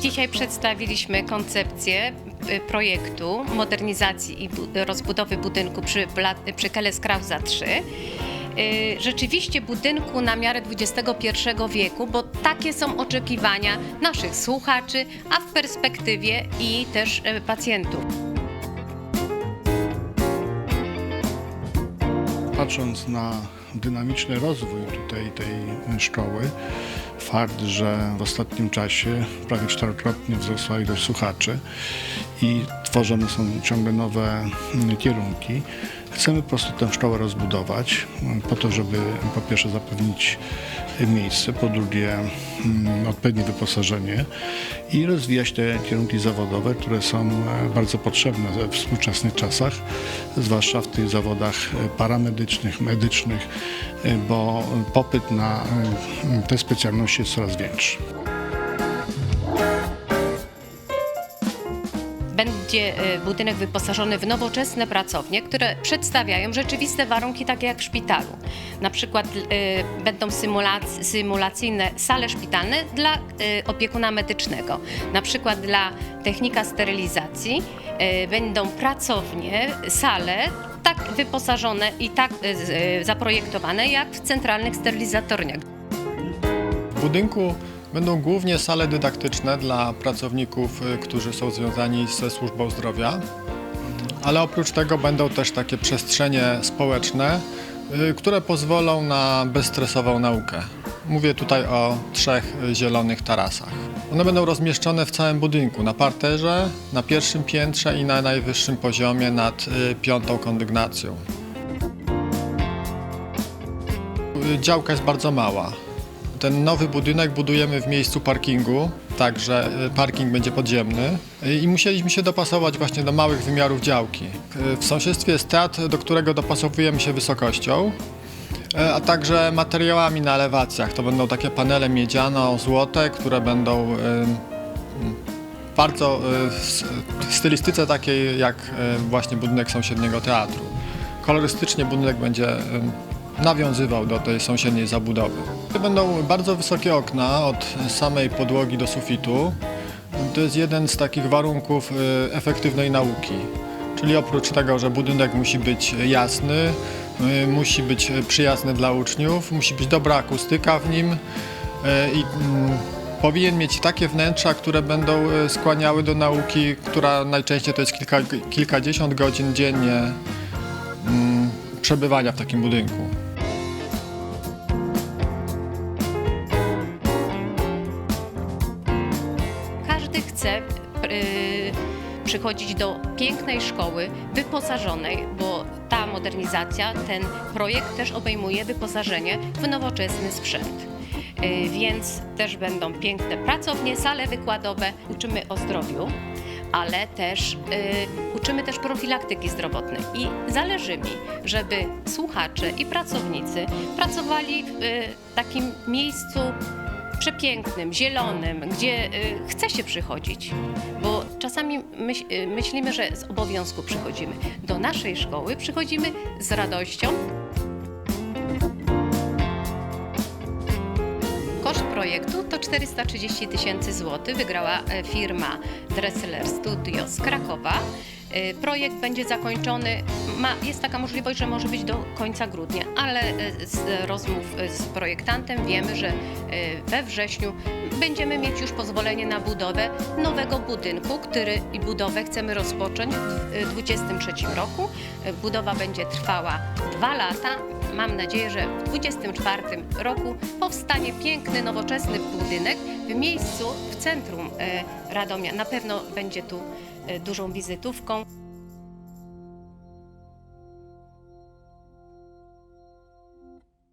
Dzisiaj przedstawiliśmy koncepcję y, projektu modernizacji i bu- rozbudowy budynku przy, przy Keles Krauza 3. Y, Rzeczywiście budynku na miarę XXI wieku, bo takie są oczekiwania naszych słuchaczy, a w perspektywie i też y, pacjentów. Patrząc na dynamiczny rozwój tutaj tej szkoły, fakt, że w ostatnim czasie prawie czterokrotnie wzrosła ilość słuchaczy i tworzone są ciągle nowe mm, kierunki, chcemy po prostu tę szkołę rozbudować mm, po to, żeby po pierwsze zapewnić miejsce, po drugie mm, odpowiednie wyposażenie i rozwijać te kierunki zawodowe, które są e, bardzo potrzebne we współczesnych czasach, zwłaszcza w tych zawodach e, paramedycznych, medycznych, e, bo popyt na te specjalności jest coraz większy. Będzie y, budynek wyposażony w nowoczesne pracownie, które przedstawiają rzeczywiste warunki, takie jak w szpitalu. Na przykład y, będą symulac- symulacyjne sale szpitalne dla y, opiekuna medycznego. Na przykład dla technika sterylizacji będą pracownie, sale tak wyposażone i tak zaprojektowane jak w centralnych sterylizatorniach. W budynku będą głównie sale dydaktyczne dla pracowników, y, którzy są związani ze służbą zdrowia, ale oprócz tego będą też takie przestrzenie społeczne, y, które pozwolą na bezstresową naukę. Mówię tutaj o trzech zielonych tarasach. One będą rozmieszczone w całym budynku, na parterze, na pierwszym piętrze i na najwyższym poziomie nad y, piątą kondygnacją. Działka jest bardzo mała. Ten nowy budynek budujemy w miejscu parkingu, także y, parking będzie podziemny Y, i musieliśmy się dopasować właśnie do małych wymiarów działki. Y, W sąsiedztwie jest teatr, do którego dopasowujemy się wysokością, a także materiałami na elewacjach. To będą takie panele miedziano-złote, które będą mm, bardzo w stylistyce takiej jak właśnie budynek sąsiedniego teatru. Kolorystycznie budynek będzie nawiązywał do tej sąsiedniej zabudowy. Będą bardzo wysokie okna od samej podłogi do sufitu. To jest jeden z takich warunków y, efektywnej nauki. Czyli oprócz tego, że budynek musi być jasny, y, musi być przyjazny dla uczniów, musi być dobra akustyka w nim y, i mm, powinien mieć takie wnętrza, które będą skłaniały do nauki, która najczęściej to jest kilka, kilkadziesiąt godzin dziennie mm, przebywania w takim budynku. Każdy chce y, przychodzić do pięknej szkoły wyposażonej, bo ta modernizacja, ten projekt też obejmuje wyposażenie w nowoczesny sprzęt. Y, Więc też będą piękne pracownie, sale wykładowe. Uczymy o zdrowiu, ale też y, uczymy też profilaktyki zdrowotnej i zależy mi, żeby słuchacze i pracownicy pracowali w takim miejscu przepięknym, zielonym, gdzie y, chce się przychodzić. Bo czasami myśl, y, myślimy, że z obowiązku przychodzimy. Do naszej szkoły przychodzimy z radością. Koszt projektu to 430 tysięcy złotych. Wygrała e, firma Dressler Studio z Krakowa. E, Projekt będzie zakończony, ma, jest taka możliwość, że może być do końca grudnia, ale e, z rozmów e, z projektantem wiemy, że we wrześniu będziemy mieć już pozwolenie na budowę nowego budynku, który i budowę chcemy rozpocząć w 2023 roku. Budowa będzie trwała dwa lata. Mam nadzieję, że w 2024 roku powstanie piękny, nowoczesny budynek w miejscu, w centrum e, Radomia. Na pewno będzie tu e, dużą wizytówką.